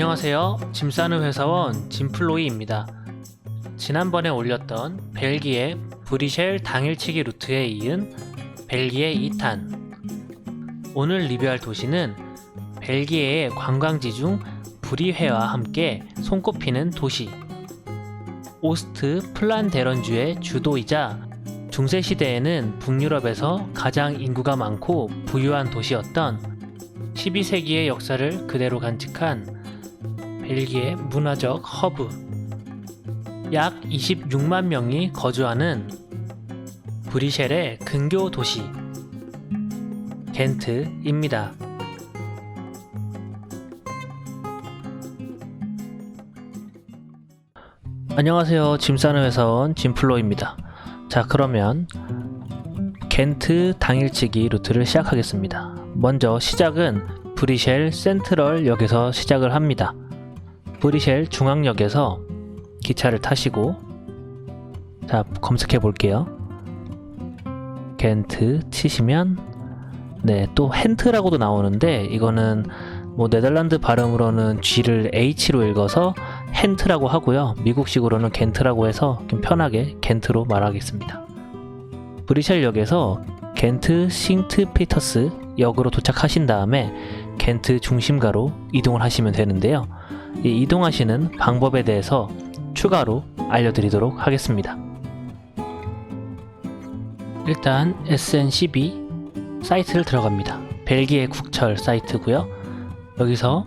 안녕하세요. 짐 싸는 회사원 짐플로이입니다. 지난번에 올렸던 벨기에 브리셸 당일치기 루트에 이은 벨기에 2탄. 오늘 리뷰할 도시는 벨기에의 관광지 중 브리회와 함께 손꼽히는 도시. 오스트 플란데런주의 주도이자 중세 시대에는 북유럽에서 가장 인구가 많고 부유한 도시였던 12세기의 역사를 그대로 간직한 벨기에 문화적 허브. 약 26만 명이 거주하는 브리셸의 근교 도시 겐트입니다. 안녕하세요. 짐 싸는 회사원 짐플로입니다. 자, 그러면 겐트 당일치기 루트를 시작하겠습니다. 먼저 시작은 브리셸 센트럴 역에서 시작을 합니다. 브리셸 중앙역에서 기차를 타시고 자 검색해 볼게요. 겐트 치시면 네 또 헨트라고도 나오는데 이거는 뭐 네덜란드 발음으로는 G를 H로 읽어서 헨트라고 하고요. 미국식으로는 겐트라고 해서 좀 편하게 겐트로 말하겠습니다. 브리셸역에서 겐트 싱트 피터스 역으로 도착하신 다음에 겐트 중심가로 이동을 하시면 되는데요. 이 이동하시는 방법에 대해서 추가로 알려드리도록 하겠습니다. 일단 SNCB 사이트를 들어갑니다. 벨기에 국철 사이트고요. 여기서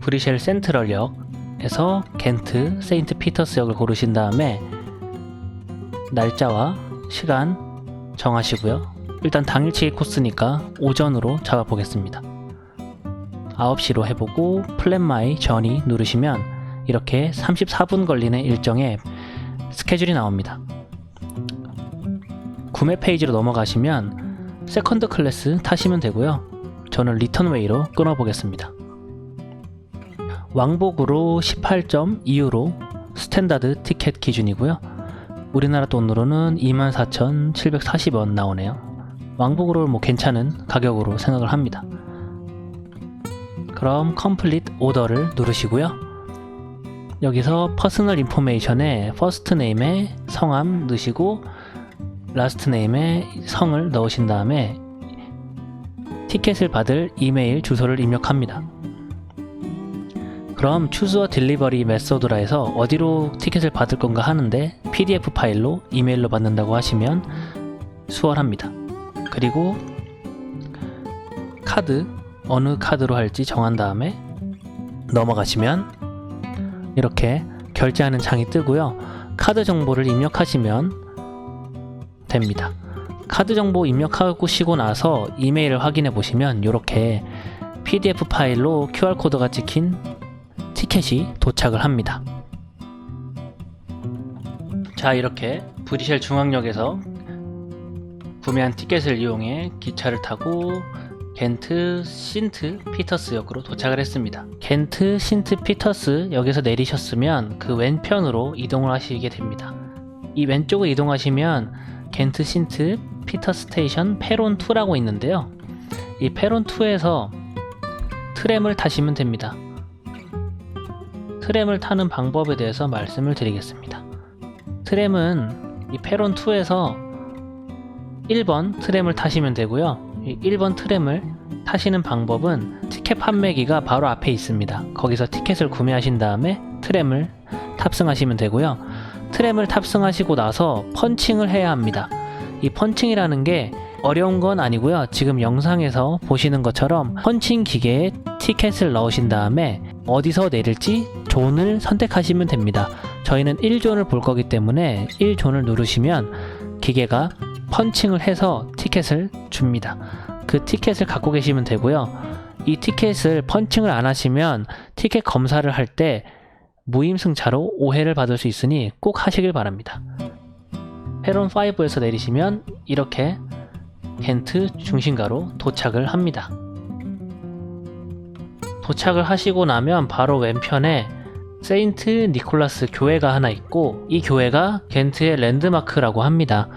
브리셸 센트럴역에서 겐트 세인트 피터스역을 고르신 다음에 날짜와 시간 정하시고요. 일단 당일치기 코스니까 오전으로 잡아보겠습니다. 9시로 해보고 플랜 마이 전이 누르시면 이렇게 34분 걸리는 일정의 스케줄이 나옵니다. 구매 페이지로 넘어가시면 세컨드 클래스 타시면 되고요. 저는 리턴웨이로 끊어보겠습니다. 왕복으로 18.2유로 스탠다드 티켓 기준이고요. 우리나라 돈으로는 24,740원 나오네요. 왕복으로 뭐 괜찮은 가격으로 생각을 합니다. 그럼 컴플릿 오더를 누르시고요. 여기서 퍼스널 인포메이션에 퍼스트 네임에 성함 넣으시고 라스트 네임에 성을 넣으신 다음에 티켓을 받을 이메일 주소를 입력합니다. 그럼 추수어 딜리버리 메소드라 해서 어디로 티켓을 받을 건가 하는데 PDF 파일로 이메일로 받는다고 하시면 수월합니다. 그리고 카드 어느 카드로 할지 정한 다음에 넘어가시면 이렇게 결제하는 창이 뜨고요. 카드 정보를 입력하시면 됩니다. 카드 정보 입력하시고 나서 이메일을 확인해 보시면 이렇게 PDF 파일로 QR코드가 찍힌 티켓이 도착을 합니다. 자, 이렇게 브리셸 중앙역에서 구매한 티켓을 이용해 기차를 타고 겐트 신트 피터스 역으로 도착을 했습니다. 겐트 신트 피터스 역에서 내리셨으면 그 왼편으로 이동을 하시게 됩니다. 이 왼쪽으로 이동하시면 겐트 신트 피터 스테이션 페론 2라고 있는데요. 이 페론 2에서 트램을 타시면 됩니다. 트램을 타는 방법에 대해서 말씀을 드리겠습니다. 트램은 이 페론 2에서 1번 트램을 타시면 되고요. 1번 트램을 타시는 방법은 티켓 판매기가 바로 앞에 있습니다. 거기서 티켓을 구매하신 다음에 트램을 탑승하시면 되고요. 트램을 탑승하시고 나서 펀칭을 해야 합니다. 이 펀칭이라는 게 어려운 건 아니고요. 지금 영상에서 보시는 것처럼 펀칭 기계에 티켓을 넣으신 다음에 어디서 내릴지 존을 선택하시면 됩니다. 저희는 1존을 볼 거기 때문에 1존을 누르시면 기계가 펀칭을 해서 티켓을 줍니다. 그 티켓을 갖고 계시면 되고요. 이 티켓을 펀칭을 안 하시면 티켓 검사를 할 때 무임승차로 오해를 받을 수 있으니 꼭 하시길 바랍니다. 페론 5에서 내리시면 이렇게 겐트 중심가로 도착을 합니다. 도착을 하시고 나면 바로 왼편에 세인트 니콜라스 교회가 하나 있고 이 교회가 겐트의 랜드마크라고 합니다.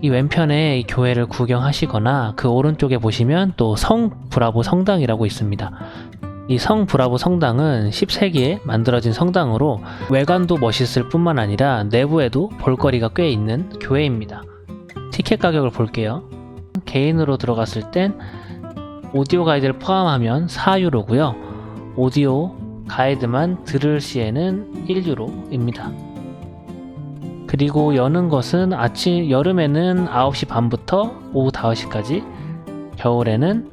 이 왼편에 이 교회를 구경하시거나 그 오른쪽에 보시면 또 성 브라보 성당이라고 있습니다. 이 성 브라보 성당은 10세기에 만들어진 성당으로 외관도 멋있을 뿐만 아니라 내부에도 볼거리가 꽤 있는 교회입니다. 티켓 가격을 볼게요. 개인으로 들어갔을 땐 오디오 가이드를 포함하면 4유로고요. 오디오 가이드만 들을 시에는 1유로입니다. 그리고 여는 것은 아침 여름에는 9시 반부터 오후 5시까지, 겨울에는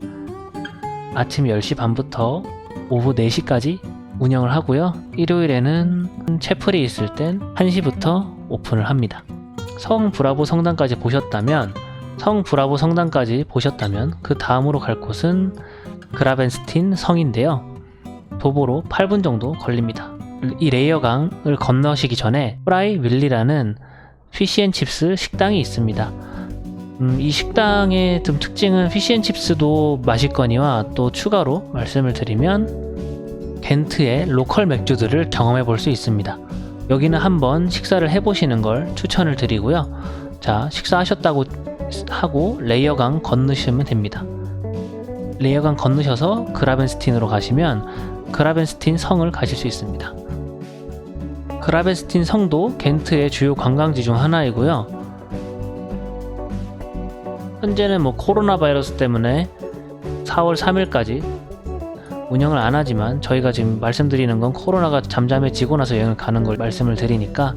아침 10시 반부터 오후 4시까지 운영을 하고요. 일요일에는 채플이 있을 땐 1시부터 오픈을 합니다. 성 브라보 성당까지 보셨다면 성 브라보 성당까지 보셨다면 그 다음으로 갈 곳은 그라벤스틴 성인데요. 도보로 8분 정도 걸립니다. 이 레이어 강을 건너시기 전에 프라이 윌리라는 피시앤칩스 식당이 있습니다. 음, 이 식당의 좀 특징은 피시앤칩스도 마실거니와 또 추가로 말씀을 드리면 겐트의 로컬 맥주들을 경험해 볼 수 있습니다. 여기는 한번 식사를 해보시는 걸 추천을 드리고요. 자, 식사하셨다고 하고 레이어강 건너시면 됩니다. 레이어강 건너셔서 그라벤스틴으로 가시면 그라벤스틴 성을 가실 수 있습니다. 그라벤스틴 성도 겐트의 주요 관광지 중 하나이고요. 현재는 뭐 코로나 바이러스 때문에 4월 3일까지 운영을 안 하지만 저희가 지금 말씀드리는 건 코로나가 잠잠해지고 나서 여행을 가는 걸 말씀을 드리니까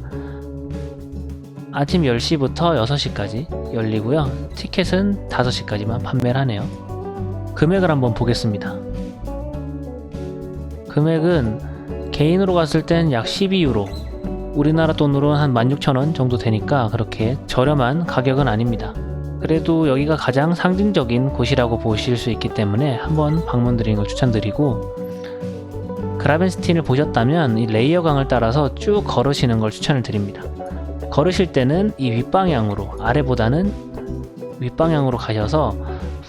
아침 10시부터 6시까지 열리고요. 티켓은 5시까지만 판매를 하네요. 금액을 한번 보겠습니다. 금액은 개인으로 갔을 땐 약 12유로 우리나라 돈으로 한 16,000원 정도 되니까 그렇게 저렴한 가격은 아닙니다. 그래도 여기가 가장 상징적인 곳이라고 보실 수 있기 때문에 한번 방문 드리는 걸 추천드리고 그라벤스틴을 보셨다면 이 레이어 강을 따라서 쭉 걸으시는 걸 추천을 드립니다. 걸으실 때는 이 윗방향으로 아래보다는 윗방향으로 가셔서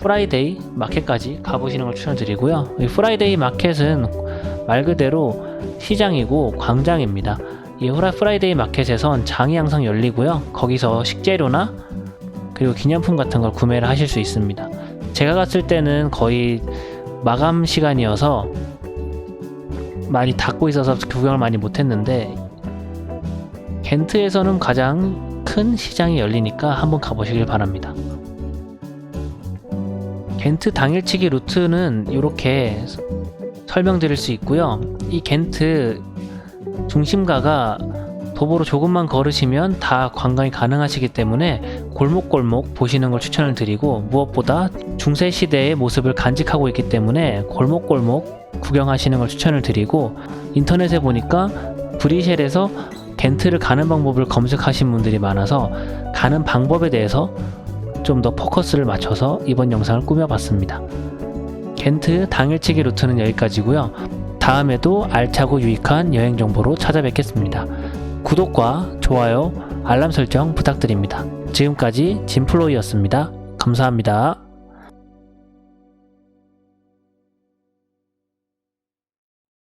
프라이데이 마켓까지 가보시는 걸 추천드리고요. 이 프라이데이 마켓은 말 그대로 시장이고 광장입니다. 이 프라이데이 마켓에선 장이 항상 열리고요. 거기서 식재료나 그리고 기념품 같은 걸 구매를 하실 수 있습니다. 제가 갔을 때는 거의 마감 시간이어서 많이 닫고 있어서 구경을 많이 못했는데 겐트에서는 가장 큰 시장이 열리니까 한번 가보시길 바랍니다. 겐트 당일치기 루트는 이렇게 설명드릴 수 있고요. 이 겐트 중심가가 도보로 조금만 걸으시면 다 관광이 가능하시기 때문에 골목골목 보시는 걸 추천을 드리고 무엇보다 중세 시대의 모습을 간직하고 있기 때문에 골목골목 구경하시는 걸 추천을 드리고 인터넷에 보니까 브리셀에서 겐트를 가는 방법을 검색하신 분들이 많아서 가는 방법에 대해서 좀 더 포커스를 맞춰서 이번 영상을 꾸며봤습니다. 겐트 당일치기 루트는 여기까지고요. 다음에도 알차고 유익한 여행 정보로 찾아뵙겠습니다. 구독과 좋아요, 알람 설정 부탁드립니다. 지금까지 진플로이였습니다. 감사합니다.